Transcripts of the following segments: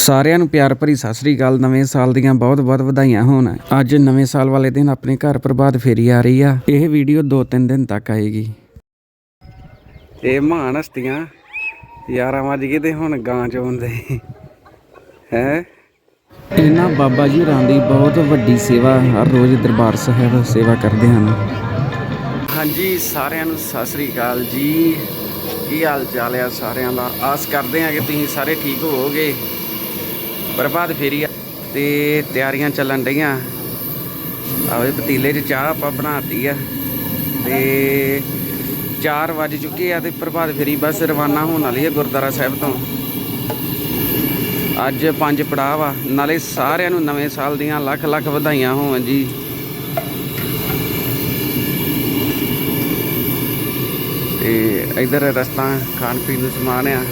ਸਾਰਿਆਂ ਨੂੰ ਪਿਆਰ ਭਰੀ ਸਤਿ ਸ੍ਰੀ ਅਕਾਲ। ਨਵੇਂ ਸਾਲ ਦੀਆਂ ਬਹੁਤ-ਬਹੁਤ ਵਧਾਈਆਂ ਹੋਣ। ਅੱਜ ਨਵੇਂ ਸਾਲ ਵਾਲੇ ਦਿਨ ਆਪਣੇ ਘਰ ਪ੍ਰਭਾਤ ਫੇਰੀ ਆ ਰਹੀ ਆ। ਇਹ ਵੀਡੀਓ 2-3 ਦਿਨ ਤੱਕ ਆਏਗੀ। ਇਹ ਮਹਾਨ ਹਸਤੀਆਂ ਯਾਰਾਂ ਵੱਜ ਗਏ ਤੇ ਹੁਣ ਗਾਂ ਚੋਂਦੇ ਹੈ? ਇਹਨਾਂ ਬਾਬਾ ਜੀ ਹੋਰਾਂ ਦੀ ਬਹੁਤ ਵੱਡੀ ਸੇਵਾ ਹਰ ਰੋਜ਼ ਦਰਬਾਰ ਸਾਹਿਬ ਸੇਵਾ ਕਰਦੇ ਹਨ। ਹਾਂਜੀ, ਸਾਰਿਆਂ ਨੂੰ ਸਤਿ ਸ੍ਰੀ ਅਕਾਲ ਜੀ। ਕੀ ਹਾਲ ਚਾਲ ਆ ਸਾਰਿਆਂ ਦਾ? ਆਸ ਕਰਦੇ ਆ ਕਿ ਤੁਸੀਂ ਸਾਰੇ ਠੀਕ ਹੋਵੋਗੇ। ਪ੍ਰਭਾਤ ਫੇਰੀ ਆ ਤੇ ਤਿਆਰੀਆਂ ਚੱਲਣ ਡਈਆਂ। ਆਵੇ ਪਤੀਲੇ 'ਚ ਚਾਹ ਆਪਾਂ ਬਣਾਤੀ ਆ ਤੇ 4 ਵੱਜ ਚੁੱਕੇ ਆ ਤੇ ਪ੍ਰਭਾਤ ਫੇਰੀ ਬਸ ਰਵਾਨਾ ਹੋਣ ਵਾਲੀ ਆ ਗੁਰਦੁਆਰਾ ਸਾਹਿਬ ਤੋਂ। ਅੱਜ ਪੰਜ ਪੜਾਅ ਵਾ ਨਾਲੇ ਸਾਰਿਆਂ ਨੂੰ ਨਵੇਂ ਸਾਲ ਦੀਆਂ ਲੱਖ ਲੱਖ ਵਧਾਈਆਂ ਹੋਣ ਜੀ। ਤੇ ਇਧਰ ਰਸਤਾ ਖਾਣ ਪੀਣ ਨੂੰ ਸਮਾਨ ਆ।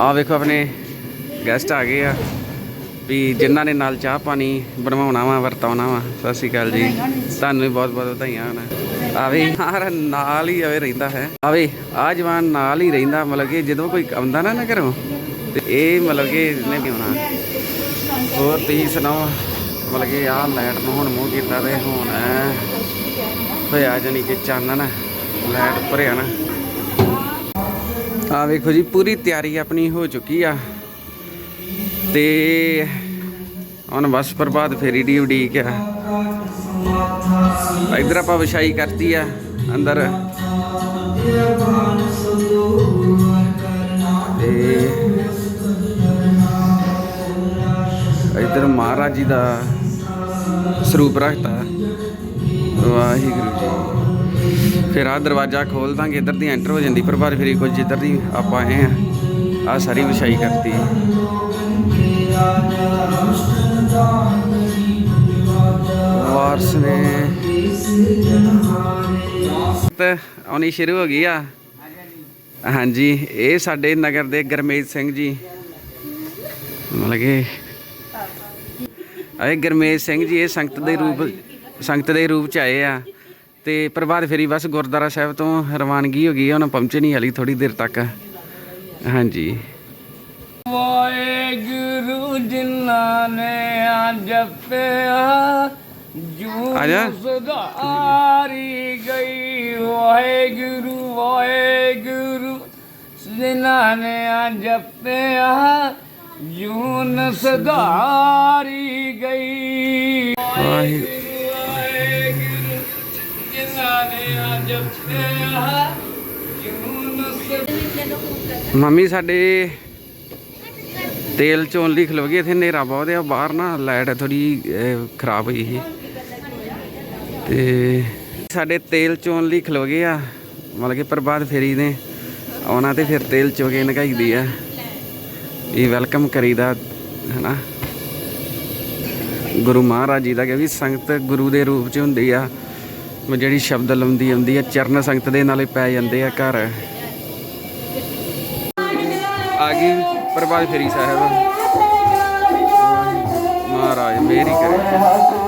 ਆ ਵੇਖੋ ਆਪਣੇ ਗੈਸਟ ਆ ਗਏ ਆ ਵੀ ਜਿਨ੍ਹਾਂ ਨੇ ਨਾਲ ਚਾਹ ਪਾਣੀ ਬਣਵਾਉਣਾ ਵਾ, ਵਰਤਾਉਣਾ ਵਾ, ਸਤਿ ਸ਼੍ਰੀ ਅਕਾਲ ਜੀ। ਤੁਹਾਨੂੰ ਵੀ ਬਹੁਤ ਬਹੁਤ ਵਧਾਈਆਂ ਹੋਣ। ਆਵੇ, ਯਾਰ ਨਾਲ ਹੀ ਆਵੇ ਰਹਿੰਦਾ ਹੈ। ਆਵੇ, ਆ ਜਵਾਨ ਨਾਲ ਹੀ ਰਹਿੰਦਾ, ਮਤਲਬ ਕਿ ਜਦੋਂ ਕੋਈ ਆਉਂਦਾ ਨਾ ਨਾ ਘਰੋਂ, ਤੇ ਇਹ ਮਤਲਬ ਕਿ ਇਹਨੇ ਵੀ ਆਉਣਾ। ਹੋਰ ਤੁਸੀਂ ਸੁਣਾਓ? ਮਤਲਬ ਕਿ ਆਹ ਲਾਈਟ ਨੂੰ ਹੁਣ ਮੂੰਹ ਕੀਤਾ ਤੇ ਹੁਣ ਹੋਇਆ ਜਾਨੀ ਕਿ ਚਾਨਣ ਲਾਈਟ ਭਰਿਆ ਨਾ। ਆ ਵੇਖੋ ਜੀ, ਪੂਰੀ ਤਿਆਰੀ ਆਪਣੀ ਹੋ ਚੁੱਕੀ ਆ। ਤੇ ਹੁਣ ਬਸ ਪ੍ਰਭਾਤ ਫੇਰੀ ਦੀ ਉਡੀਕ ਆ। ਇਧਰ ਆਪਾਂ ਵਿਛਾਈ ਕਰਤੀ ਆ, ਅੰਦਰ। ਤੇ ਇਧਰ ਮਹਾਰਾਜ ਜੀ ਦਾ ਸਰੂਪ ਰੱਖਤਾ। ਵਾਹਿਗੁਰੂ ਜੀ। ਫਿਰ ਆ ਦਰਵਾਜ਼ਾ ਖੋਲ ਦਾਂਗੇ, ਇੱਧਰ ਦੀ ਐਂਟਰ ਹੋ ਜਾਂਦੀ ਪ੍ਰਭਾਤ ਫੇਰੀ ਕੁਝ ਜਿੱਧਰ ਦੀ ਆਪਾਂ ਆਏ ਆ ਆ ਸਾਰੀ ਵਿਛਾਈ ਕਰਤੀ ਵਾਰਸ ਨੇ ਤੇ ਆਉਣੀ ਸ਼ੁਰੂ ਹੋ ਗਈ ਆ। ਹਾਂਜੀ, ਇਹ ਸਾਡੇ ਨਗਰ ਦੇ ਗਰਮੇਜ ਸਿੰਘ ਜੀ। ਮਤਲਬ ਕਿ ਇਹ ਗਰਮੇਜ ਸਿੰਘ ਜੀ, ਇਹ ਸੰਗਤ ਦੇ ਰੂਪ, ਸੰਗਤ ਦੇ ਰੂਪ ਚ ਆਏ ਆ। ਤੇ ਪ੍ਰਭਾਤ ਫੇਰੀ ਬਸ ਗੁਰਦੁਆਰਾ ਸਾਹਿਬ ਤੋਂ ਰਵਾਨਗੀ ਹੋ ਗਈ ਆ, ਹੁਣ ਪਹੁੰਚਣੀ ਵਾਲੀ ਥੋੜੀ ਦੇਰ ਤੱਕ। ਹਾਂਜੀ। ਵਾਹਿਗੁਰੂ ਜਿਨ੍ਹਾਂ ਨੇ ਜਪਿਆ ਜੂ ਆ ਜਾ। ਸੁਧਾਰੀ ਗਈ। ਵਾਹਿਗੁਰੂ ਵਾਹਿਗੁਰੂ ਜਿਨ੍ਹਾਂ ਨੇ ਆ ਜਪਿਆ ਜੂਨ ਸੁਧਾਰੀ ਗਈ। ਵਾਹਿਗੁਰੂ ਮੰਮੀ, ਸਾਡੇ ਤੇਲ ਚੋਣ ਲਈ ਖਲੋ ਗਏ ਇੱਥੇ ਹਨੇਰਾ ਬਹੁਤ ਆ, ਬਾਹਰ ਨਾ ਲਾਈਟ ਥੋੜੀ ਖਰਾਬ ਹੋਈ ਸੀ। ਤੇ ਸਾਡੇ ਤੇਲ ਚੋਣ ਲਈ ਖਲੋ ਗਏ ਆ, ਮਤਲਬ ਕਿ ਪ੍ਰਭਾਤ ਫੇਰੀ ਨੇ ਆਉਣਾ ਤੇ ਫਿਰ ਤੇਲ ਚੋ ਕੇ ਨਗਾਈਦੀ ਆ। ਇਹ ਵੈਲਕਮ ਕਰੀਦਾ, ਹਨਾ। ਗੁਰੂ ਮਹਾਰਾਜ ਜੀ ਦਾ ਕਿ ਵੀ ਸੰਗਤ ਗੁਰੂ ਦੇ ਰੂਪ ਚ ਹੁੰਦੀ ਆ। ਉਹ ਜਿਹੜੀ ਸ਼ਬਦ ਲਾਉਂਦੀ ਆਉਂਦੀ ਹੈ ਚਰਨ ਸੰਗਤ ਦੇ ਨਾਲੇ ਪੈ ਜਾਂਦੇ ਆ ਘਰ। ਆ ਗਈ ਪ੍ਰਭਾਤ ਫੇਰੀ ਸਾਹਿਬ। ਮਹਾਰਾਜ, ਮੇਰੀ ਕਰੇ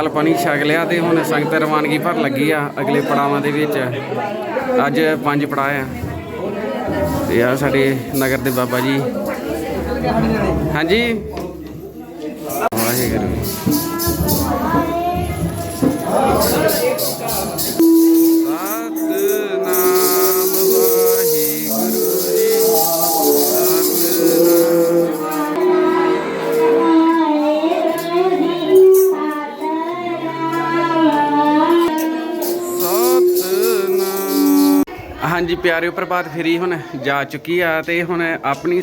ਜਲ ਪਾਣੀ ਛਕ ਲਿਆ ਤੇ ਹੁਣ ਸੰਗਤ ਰਵਾਨਗੀ ਭਰ ਲੱਗੀ ਆ ਅਗਲੇ ਪੜਾਵਾਂ ਦੇ ਵਿੱਚ। ਅੱਜ ਪੰਜ ਪੜਾਅ ਆ। ਤੇ ਆ ਸਾਡੇ ਨਗਰ ਦੇ ਬਾਬਾ ਜੀ। ਹਾਂਜੀ। ਵਾਹਿਗੁਰੂ। ਹਾਂਜੀ ਪਿਆਰਿਓ ਪ੍ਰਭਾਤ ਫੇਰੀ ਹੁਣ ਜਾ ਚੁੱਕੀ ਆ ਤੇ ਹੁਣ ਆਪਣੀ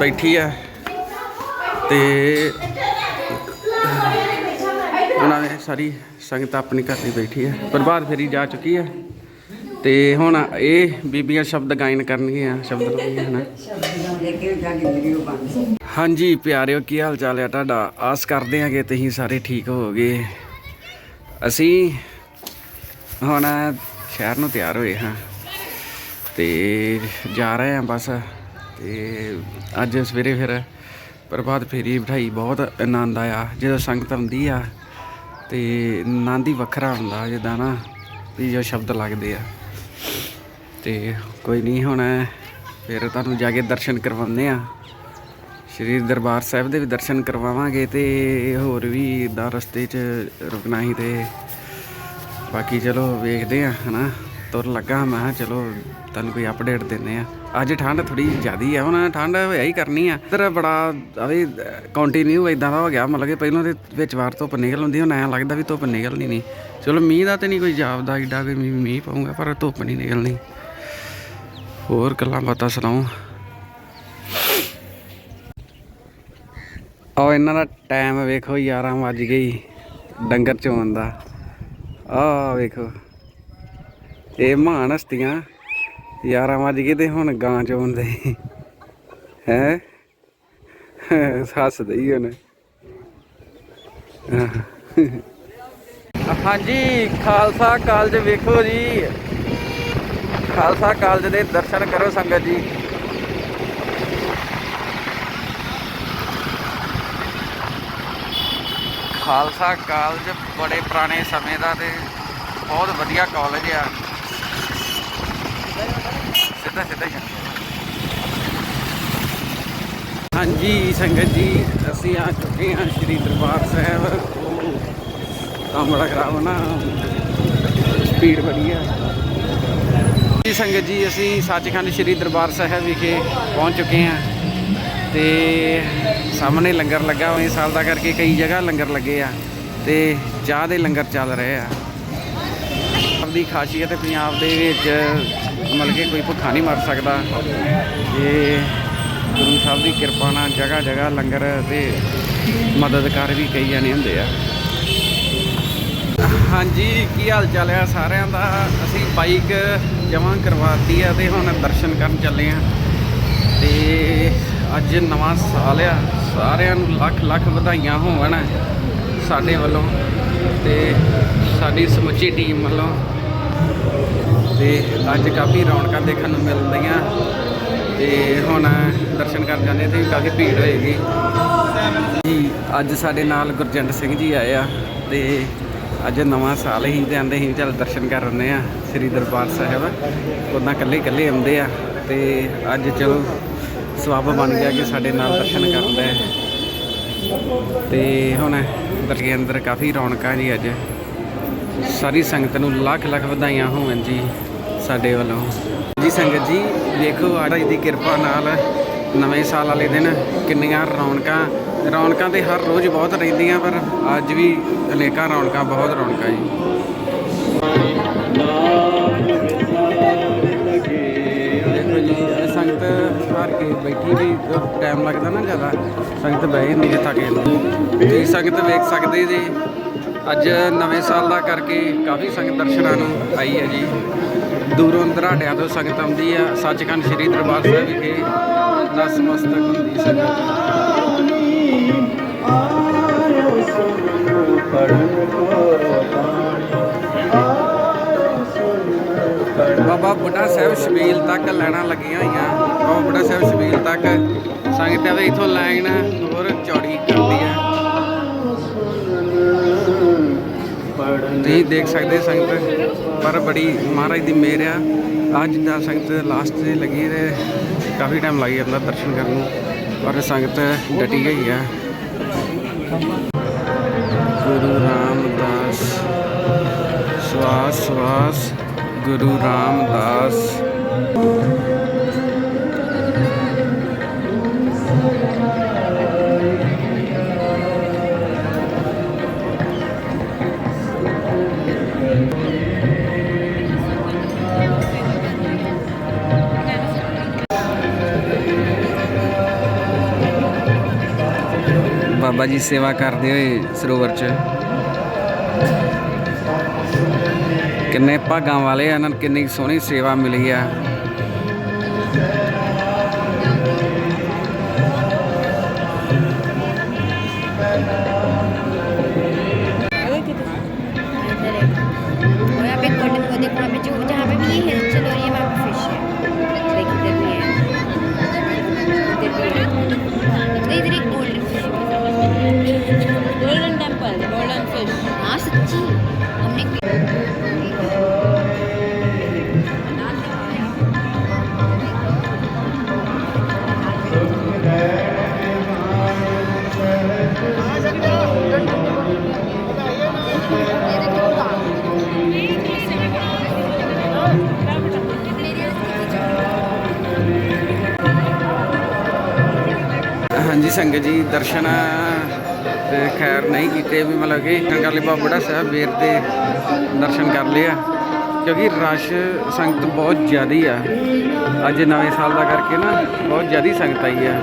ਬੈਠੀ ਆ ਤੇ ਉਹਨਾਂ ਨੇ ਸਾਰੀ ਸੰਗਤ ਆਪਣੀ ਘਰ ਦੀ ਬੈਠੀ ਆ। ਪ੍ਰਭਾਤ ਫੇਰੀ ਜਾ ਚੁੱਕੀ ਆ ਤੇ ਹੁਣ ਇਹ ਬੀਬੀਆਂ ਸ਼ਬਦ ਗਾਇਨ ਕਰਨਗੀਆਂ, ਸ਼ਬਦ ਲਾਉਣਗੀਆਂ, ਹਨਾ? ਹਾਂਜੀ, ਪਿਆਰਿਓ, ਕੀ ਹਾਲ ਚਾਲ ਹੈ ਤੁਹਾਡਾ? ਆਸ ਕਰਦੇ ਹਾਂ ਕਿ ਤੁਸੀਂ ਸਾਰੇ ਠੀਕ ਹੋਵੋਗੇ। ਅਸੀਂ ਹੁਣ ਸ਼ਹਿਰ ਨੂੰ ਤਿਆਰ ਹੋਏ ਹਾਂ। ਤੇ ਜਾ ਰਹੇ ਹਾਂ ਬਸ ਤੇ ਅੱਜ ਸਵੇਰੇ ਫਿਰ ਪ੍ਰਭਾਤ ਫੇਰੀ ਬਿਠਾਈ, ਬਹੁਤ ਆਨੰਦ ਆਇਆ। ਜਦੋਂ ਸੰਗਤ ਆਉਂਦੀ ਆ ਤੇ ਆਨੰਦ ਹੀ ਵੱਖਰਾ ਹੁੰਦਾ ਜਿੱਦਾਂ ਨਾ ਵੀ ਜੋ ਸ਼ਬਦ ਲੱਗਦੇ ਆ। ਤੇ ਕੋਈ ਨਹੀਂ, ਹੁਣ ਫਿਰ ਤੁਹਾਨੂੰ ਜਾ ਕੇ ਦਰਸ਼ਨ ਕਰਵਾਉਂਦੇ ਆ। ਸ਼੍ਰੀ ਦਰਬਾਰ ਸਾਹਿਬ ਦੇ ਵੀ ਦਰਸ਼ਨ ਕਰਵਾਵਾਂਗੇ ਤੇ ਹੋਰ ਵੀ ਇਦਾਂ ਰਸਤੇ 'ਚ ਰੁਕਣਾ ਹੀ ਤੇ ਬਾਕੀ ਚਲੋ ਵੇਖਦੇ ਆ, ਹਨਾ। ਤੁਰ ਲੱਗਾ ਮੈਂ ਕਿਹਾ, ਚਲੋ ਤੁਹਾਨੂੰ ਕੋਈ ਅਪਡੇਟ ਦਿੰਦੇ ਆ ਅੱਜ ਠੰਡ ਥੋੜੀ ਜ਼ਿਆਦੀ ਆ, ਹੁਣ ਠੰਡ ਹੋਇਆ ਹੀ ਕਰਨੀ ਆ। ਇੱਧਰ ਬੜਾ ਅਵੇ ਕੰਟੀਨਿਊ ਇਦਾਂ ਦਾ ਹੋ ਗਿਆ, ਮਤਲਬ ਕਿ ਪਹਿਲਾਂ ਦੇ ਵਿੱਚ ਵਾਰ ਧੁੱਪ ਨਿਕਲ ਹੁੰਦੀ ਹੁਣ ਐਂ ਲੱਗਦਾ ਵੀ ਧੁੱਪ ਨਿਕਲਣੀ ਨਹੀਂ। ਚਲੋ, ਮੀਂਹ ਦਾ ਤੇ ਨਹੀਂ ਕੋਈ ਜਾਪਦਾ ਏਡਾ ਕਿ ਮੀਂਹ ਮੀਂਹ ਪਊਗਾ, ਪਰ ਧੁੱਪ ਨਹੀਂ ਨਿਕਲਣੀ। ਹੋਰ ਗੱਲਾਂ ਬਾਤਾਂ ਸੁਣਾਓ? ਆਹ ਇਹਨਾਂ ਦਾ ਟਾਈਮ ਵੇਖੋ 11 ਵੱਜ ਗਈ ਡੰਗਰ ਚੋਣ ਦਾ। ਆਹ ਵੇਖੋ। ਇਹ ਮਹਾਨ ਹਸਤੀਆਂ 11 ਵੱਜ ਗਏ ਤੇ ਹੁਣ ਗਾਂ ਚੋਣ ਦੇ ਹੈ? ਹੱਸਦੇ ਹੀ ਹੁਣ। ਹਾਂਜੀ, ਖਾਲਸਾ ਕਾਲਜ ਵੇਖੋ ਜੀ। ਖਾਲਸਾ ਕਾਲਜ ਦੇ ਦਰਸ਼ਨ ਕਰੋ ਸੰਗਤ ਜੀ। ਖਾਲਸਾ ਕਾਲਜ ਬੜੇ ਪੁਰਾਣੇ ਸਮੇਂ ਦਾ ਤੇ ਬਹੁਤ ਵਧੀਆ ਕਾਲਜ ਆ। ਸਿੱਧਾ ਸਿੱਧਾ ਹੀ ਹਾਂਜੀ ਸੰਗਤ ਜੀ, ਅਸੀਂ ਆ ਚੁੱਕੇ ਹਾਂ ਸ਼੍ਰੀ ਦਰਬਾਰ ਸਾਹਿਬ। ਕੰਮ ਬੜਾ ਖਰਾਬ ਨਾ ਸਪੀਡ ਬੜੀ ਆ। ਜੀ ਸੰਗਤ ਜੀ, ਅਸੀਂ ਸੱਚਖੰਡ ਸ਼੍ਰੀ ਦਰਬਾਰ ਸਾਹਿਬ ਵਿਖੇ ਪਹੁੰਚ ਚੁੱਕੇ ਹਾਂ। ਤੇ ਸਾਹਮਣੇ ਲੰਗਰ ਲੱਗਾ ਹੋਇਆ ਸਾਲ ਦਾ ਕਰਕੇ ਕਈ ਜਗ੍ਹਾ ਲੰਗਰ ਲੱਗੇ ਆ। ਤੇ ਚਾਹ ਦੇ ਲੰਗਰ ਚੱਲ ਰਹੇ ਆ। ਆਪਦੀ ਖਾਸੀਅਤ ਹੈ, ਪੰਜਾਬ ਦੇ ਵਿੱਚ ਮਤਲਬ ਕਿ ਕੋਈ ਭੁੱਖਾ ਨਹੀਂ ਮਰ ਸਕਦਾ। ਤੇ ਗੁਰੂ ਸਾਹਿਬ ਦੀ ਕਿਰਪਾ ਨਾਲ ਜਗ੍ਹਾ ਜਗ੍ਹਾ ਲੰਗਰ ਤੇ ਮਦਦਕਾਰ ਵੀ ਕਈ ਜਾਣੇ ਹੁੰਦੇ ਆ। ਹਾਂਜੀ, ਕੀ ਹਾਲ ਚਾਲ ਆ ਸਾਰਿਆਂ ਦਾ? ਅਸੀਂ ਬਾਈਕ ਜਮ੍ਹਾਂ ਕਰਵਾਤੀ ਆ ਤੇ ਹੁਣ ਦਰਸ਼ਨ ਕਰਨ ਚੱਲੇ ਆ। ਤੇ ਅੱਜ ਨਵਾਂ ਸਾਲ ਆ। ਸਾਰਿਆਂ ਨੂੰ ਲੱਖ ਲੱਖ ਵਧਾਈਆਂ ਹੋਣ ਸਾਡੇ ਵੱਲੋਂ ਤੇ ਸਾਡੀ ਸਮੁੱਚੀ ਟੀਮ ਵੱਲੋਂ। ਤੇ ਅੱਜ ਕਾਫੀ ਰੌਣਕਾਂ ਦੇਖਣ ਨੂੰ ਮਿਲਦੀਆਂ ਤੇ ਹੁਣ ਦਰਸ਼ਨ ਕਰਨ ਜਾਂਦੇ ਤੇ ਕਾਫੀ ਭੀੜ ਹੋਏਗੀ। ਜੀ, ਅੱਜ ਸਾਡੇ ਨਾਲ ਗੁਰਜੰਟ ਸਿੰਘ ਜੀ ਆਏ ਆ ਤੇ ਅੱਜ ਨਵਾਂ ਸਾਲ ਹੀ ਤੇ ਆਂਦੇ ਹੀ ਚੱਲ ਦਰਸ਼ਨ ਕਰ ਆਉਂਦੇ ਆ, ਸ੍ਰੀ ਦਰਬਾਰ ਸਾਹਿਬ। ਉਦਾਂ ਇਕੱਲੇ ਇਕੱਲੇ ਆਉਂਦੇ ਆ ਤੇ ਅੱਜ ਚਲੋ ਸਵਾਬ ਬਣ ਗਿਆ ਕਿ ਸਾਡੇ ਨਾਲ ਦਰਸ਼ਨ ਕਰਨ ਦਾ ਤੇ ਹੁਣ ਦਰਗੇ ਅੰਦਰ ਕਾਫੀ ਰੌਣਕਾਂ ਜੀ ਅੱਜ। ਸਾਰੀ ਸੰਗਤ ਨੂੰ ਲੱਖ ਲੱਖ ਵਧਾਈਆਂ ਹੋਣ ਜੀ। ਸਾਡੇ ਵੱਲੋਂ। ਜੀ ਸੰਗਤ ਜੀ, ਦੇਖੋ ਆੜਾ ਜੀ ਦੀ ਕਿਰਪਾ ਨਾਲ ਨਵੇਂ ਸਾਲ ਵਾਲੇ ਦਿਨ ਕਿੰਨੀਆਂ ਰੌਣਕਾਂ ਰੌਣਕਾਂ ਤੇ ਹਰ ਰੋਜ਼ ਬਹੁਤ ਰਹਿੰਦੀਆਂ, ਪਰ ਅੱਜ ਵੀ ਅਨੇਕਾਂ ਰੌਣਕਾਂ, ਬਹੁਤ ਰੌਣਕਾਂ ਜੀ। ਦੇਖੋ ਸੰਗਤ ਹਾਰ ਕੇ ਬੈਠੀ ਵੀ ਟਾਈਮ ਲੱਗਦਾ ਨਾ ਜ਼ਿਆਦਾ, ਸੰਗਤ ਬਹਿ ਜਾਂਦੀ ਜੇ ਥੱਕ ਜਾਂਦੀ ਸੰਗਤ ਵੇਖ ਸਕਦੇ ਜੀ, ਅੱਜ ਨਵੇਂ ਸਾਲ ਦਾ ਕਰਕੇ ਕਾਫੀ ਸੰਗਤ ਦਰਸ਼ਨਾਂ ਨੂੰ ਆਈ ਹੈ ਜੀ। ਦੂਰੋਂ ਦਰਾੜਿਆਂ ਤੋਂ ਸੰਗਤ ਆਉਂਦੀ ਆ, ਸੱਚਖੰਡ ਸ੍ਰੀ ਦਰਬਾਰ ਸਾਹਿਬ ਵਿਖੇ ਨਸਮਸਤਕ ਹੁੰਦੀ ਸੰਗਤ। ਬਾਬਾ ਬੁੱਢਾ ਸਾਹਿਬ ਸ਼ਬੀਲ ਤੱਕ ਲੈਣਾ ਲੱਗੀਆਂ ਹੋਈਆਂ। ਬਾਬਾ ਬੁੱਢਾ ਸਾਹਿਬ ਸ਼ਬੀਲ ਤੱਕ ਸੰਗਤਾਂ ਦੇ ਇਥੋਂ ਲਾਈਨ ਹੋਰ ਚੌੜੀ ਤੁਸੀਂ ਦੇਖ ਸਕਦੇ ਸੰਗਤ, ਪਰ ਬੜੀ ਮਹਾਰਾਜ ਦੀ ਮਿਹਰ ਆ। ਅੱਜ ਦਾ ਸੰਗਤ ਲਾਸਟ ਤੇ ਲੱਗੀ ਤੇ ਕਾਫੀ ਟਾਈਮ ਲੱਗ ਜਾਂਦਾ ਦਰਸ਼ਨ ਕਰਨ ਨੂੰ, ਪਰ ਸੰਗਤ ਡਟੀ ਗਈ ਆ। ਗੁਰੂ ਰਾਮਦਾਸ ਸਵਾਸ ਸਵਾਸ ਗੁਰੂ ਰਾਮਦਾਸ। ਬਾਬਾ ਜੀ ਸੇਵਾ ਕਰਦੇ ਹੋਏ ਸਰੋਵਰ 'ਚ। ਕਿੰਨੇ ਭਾਗਾਂ ਵਾਲੇ ਆ, ਇਹਨਾਂ ਨੂੰ ਕਿੰਨੀ ਸੋਹਣੀ ਸੇਵਾ ਮਿਲੀ ਆ। ਹਾਂਜੀ ਸੰਗਤ ਜੀ, ਦਰਸ਼ਨ ਤੇ ਖੈਰ ਨਹੀਂ ਕੀਤੇ ਵੀ ਮਤਲਬ ਕਿ ਇੱਕ ਗੱਲ ਕੰਗਾਲੀ ਬਾਬੜਾ ਸਾਹਿਬ ਵੇਰ ਦੇ ਦਰਸ਼ਨ ਕਰ ਲਿਆ ਕਿਉਂਕਿ ਰਸ਼ ਸੰਗਤ ਬਹੁਤ ਜ਼ਿਆਦੀ ਆ। ਅੱਜ ਨਵੇਂ ਸਾਲ ਦਾ ਕਰਕੇ ਨਾ ਬਹੁਤ ਜ਼ਿਆਦੀ ਸੰਗਤ ਆਈ ਆ।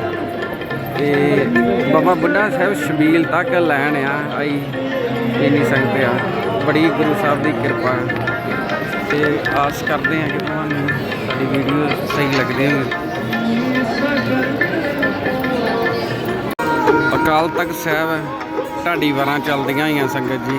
ਤੇ ਬਾਬਾ ਬੁੱਢਾ ਸਾਹਿਬ ਸ਼ਬੀਲ ਤੱਕ ਲੈਣ ਆ, ਆਈ ਇੰਨੀ ਸੰਗਤ ਆ। ਬੜੀ ਗੁਰੂ ਸਾਹਿਬ ਦੀ ਕਿਰਪਾ। ਤੇ ਆਸ ਕਰਦੇ ਆ ਕਿ ਤੁਹਾਨੂੰ ਸਾਡੀ ਵੀਡੀਓ ਸਹੀ ਲੱਗਦੀ ਹੋਵੇ ਅਕਾਲ ਤਖਤ ਸਾਹਿਬ ਢਾਡੀ ਵਾਰਾਂ ਚੱਲਦੀਆਂ ਹੋਈਆਂ ਸੰਗਤ ਜੀ।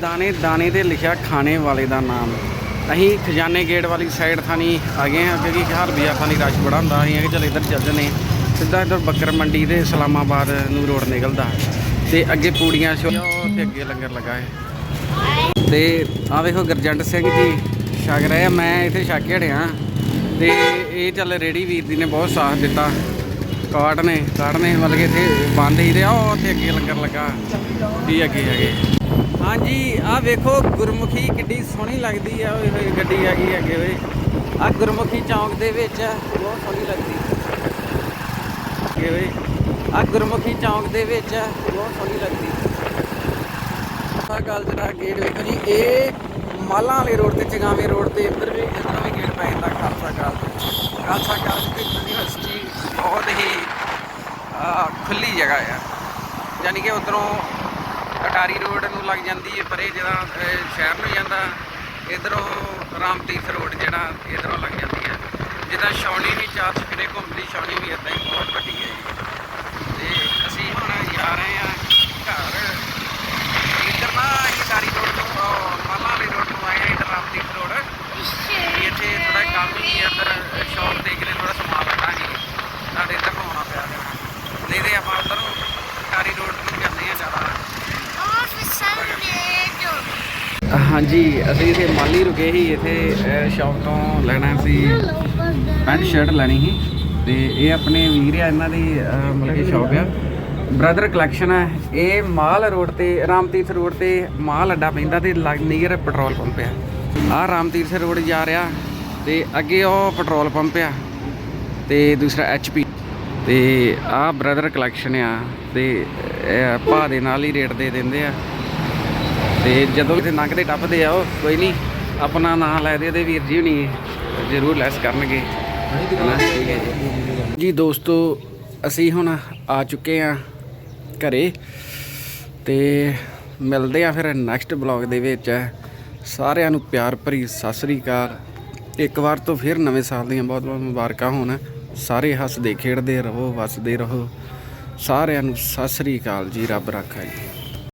ਦਾਣੇ ਦਾਣੇ ਤੇ ਲਿਖਿਆ ਖਾਣੇ ਵਾਲੇ ਦਾ ਨਾਮ। ਅਸੀਂ ਖਜ਼ਾਨੇ ਗੇਟ ਵਾਲੀ ਸਾਈਡ ਥਾਣੀ ਆ ਗਏ ਹਾਂ, ਕਿਉਂਕਿ ਹਰ ਬਿਆ ਥਾਣੀ ਰਸ਼ ਬੜਾ ਹੁੰਦਾ, ਅਸੀਂ ਕਿ ਚਲ ਇੱਧਰ ਚੱਲ ਜੰਨੇ ਸਿੱਧਾ ਇੱਧਰ ਬੱਕਰ ਮੰਡੀ ਦੇ ਇਸਲਾਮਾਬਾਦ ਨੂੰ ਰੋਡ ਨਿਕਲਦਾ। ਤੇ ਅੱਗੇ ਪੂੜੀਆਂ ਸ਼ੋ ਤੇ ਅੱਗੇ ਲੰਗਰ ਲੱਗਾ ਹੈ। ਤੇ ਆ ਵੇਖੋ ਗਰਜੰਟ ਸਿੰਘ ਜੀ, ਛਕ ਰਹੇ ਆ, ਮੈਂ ਇੱਥੇ ਛਕ ਕੇ ਹਟਿਆ। ਤੇ ਇਹ ਚੱਲ ਰੇੜੀ ਵੀਰ ਦੀ ਨੇ ਬਹੁਤ ਸਾਥ ਦਿੱਤਾ। ਕਾਰਡ ਨੇ ਕਾਰਡ ਨੇ ਮਤਲਬ ਕਿ ਇੱਥੇ ਬੰਦ ਹੀ ਰਿਹਾ ਉਹ ਉੱਥੇ ਅੱਗੇ ਲੰਗਰ ਲੱਗਾ। ਵੀ ਅੱਗੇ ਹੈਗੇ। ਹਾਂਜੀ ਆ ਵੇਖੋ ਗੁਰਮੁਖੀ ਕਿੱਡੀ ਸੋਹਣੀ ਲੱਗਦੀ ਆ ਓਏ ਹੋਏ ਗੱਡੀ ਹੈਗੀ ਅੱਗੇ ਓਏ। ਆ ਗੁਰਮੁਖੀ ਚੌਂਕ ਦੇ ਵਿੱਚ ਬਹੁਤ ਸੋਹਣੀ ਲੱਗਦੀ। ਅੱਗੇ ਓਏ। ਆ ਗੁਰਮੁਖੀ ਚੌਂਕ ਦੇ ਵਿੱਚ ਬਹੁਤ ਸੋਹਣੀ ਲੱਗਦੀ। ਆ ਗੱਲ ਜਿਹੜਾ ਗੇਟ ਵੇਖੋ ਜੀ ਇਹ ਮਾਲਾਂ ਵਾਲੇ ਰੋਡ ਤੇ ਚਗਾਵੇਂ ਰੋਡ ਤੇ ਇੱਧਰ ਵੀ ਇੱਧਰ ਵੀ ਗੇਟ ਪੈ ਜਾਂਦਾ ਖਾਲਸਾ ਕਾਲਜ ਖਾਲਸਾ ਕਾਲਜ ਦੀ ਯੂਨੀਵਰਸਿਟੀ ਬਹੁਤ ਹੀ ਅਹ, ਖੁੱਲੀ ਜਗ੍ਹਾ ਆ। ਯਾਨੀ ਕਿ ਉਧਰੋਂ ਕਟਾਰੀ ਰੋਡ ਨੂੰ ਲੱਗ ਜਾਂਦੀ ਹੈ ਪਰੇ ਜਿਹੜਾ ਅਹ, ਸ਼ਹਿਰ ਨੂੰ ਜਾਂਦਾ ਇਧਰੋਂ ਰਾਮਤੀਰਥ ਰੋਡ ਜਿਹੜਾ ਇਧਰੋਂ ਲੱਗ ਜਾਂਦੀ ਹੈ। ਜਿੱਦਾਂ ਛਾਉਣੀ ਵੀ ਚਾਰ ਚਫੇਰੇ ਘੁੰਮਦੀ ਛਾਉਣੀ ਵੀ ਇਦਾਂ ਹੀ ਬਹੁਤ ਵੱਡੀ ਹੈ। ਤੇ ਅਸੀਂ ਹੁਣ ਜਾ ਰਹੇ ਹਾਂ ਘਰ। ਇੱਧਰ ਨਾ ਅਸੀਂ ਕਾਰੀ ਰੋਡ ਤੋਂ ਮਾਲਾ ਵਾਲੀ ਰੋਡ ਤੋਂ ਆਏ ਹਾਂ ਇੱਧਰ ਰਾਮਤੀਰਥ ਰੋਡ। ਇੱਥੇ ਥੋੜਾ ਕੰਮ ਹੀ ਇੱਧਰ ਸ਼ੌਪ ਦੇਖ ਲੈ ਥੋੜਾ ਸਮਾਨ ਸੀ ਸਾਡੇ ਇੱਧਰ ਆਉਣਾ ਪਿਆ। ਨਹੀਂ ਤੇ ਆਪਾਂ ਉੱਧਰ ਨੂੰ ਕਾਰੀ ਰੋਡ ਨੂੰ ਜਾਂਦੇ ਹਾਂ ਜ਼ਿਆਦਾ ਹਾਂਜੀ, ਅਸੀਂ ਇੱਥੇ ਮਾਲੀ ਰੁਕੇ ਸੀ, ਇੱਥੇ ਸ਼ਾਪ ਤੋਂ ਲੈਣਾ ਸੀ ਪੈਂਟ ਸ਼ਰਟ ਲੈਣੀ ਸੀ ਤੇ ਇਹ ਆਪਣੇ ਵੀਰ ਆ, ਇਹਨਾਂ ਦੀ ਮਤਲਬ ਕਿ ਸ਼ਾਪ ਆ। ਬ੍ਰਦਰ ਕਲੈਕਸ਼ਨ ਹੈ ਇਹ ਮਾਲ ਰੋਡ ਤੇ, ਰਾਮਤੀਰਥ ਰੋਡ ਤੇ ਮਾਲ ਅੱਡਾ ਪੈਂਦਾ ਤੇ ਨੀਅਰ ਪੈਟਰੋਲ ਪੰਪ ਆ। ਆ ਰਾਮਤੀਰਥ ਰੋਡ ਜਾ ਰਿਹਾ ਤੇ ਅੱਗੇ ਉਹ ਪੈਟਰੋਲ ਪੰਪ ਆ ਤੇ ਦੂਸਰਾ ਐਚਪੀ ਤੇ ਆ ਬ੍ਰਦਰ ਕਲੈਕਸ਼ਨ ਆ ਤੇ ਇਹ ਭਾ ਦੇ ਨਾਲ ਹੀ ਰੇਟ ਦੇ ਦਿੰਦੇ ਆ। ਤੇ ਜਦੋਂ ਕਿਤੇ ਲੰਘਦੇ ਟੱਪਦੇ ਆ ਉਹ, ਕੋਈ ਨਹੀਂ, ਆਪਣਾ ਨਾਂ ਲੈ ਦੇ ਤੇ ਵੀਰ ਜੀ ਹੁਣੀ ਜ਼ਰੂਰ ਲੈਸ ਕਰਨਗੇ। ਜੀ ਜੀ ਦੋਸਤੋ, ਅਸੀਂ ਹੁਣ ਆ ਚੁੱਕੇ ਆ ਘਰੇ ਤੇ ਮਿਲਦੇ ਆ ਫਿਰ ਨੈਕਸਟ ਬਲੌਗ ਦੇ ਵਿੱਚ। ਸਾਰਿਆਂ ਨੂੰ ਪਿਆਰ ਭਰੀ ਸਤਿ ਸ੍ਰੀ ਅਕਾਲ। ਇੱਕ ਵਾਰ ਤੋਂ ਫਿਰ ਨਵੇਂ ਸਾਲ ਦੀਆਂ ਬਹੁਤ ਬਹੁਤ ਮੁਬਾਰਕਾਂ ਹੋਣ। ਸਾਰੇ ਹੱਸਦੇ ਖੇਡਦੇ ਰਹੋ, ਵਸਦੇ ਰਹੋ। ਸਾਰਿਆਂ ਨੂੰ ਸਤਿ ਸ੍ਰੀ ਅਕਾਲ ਜੀ, ਰੱਬ ਰਾਖਾ ਜੀ।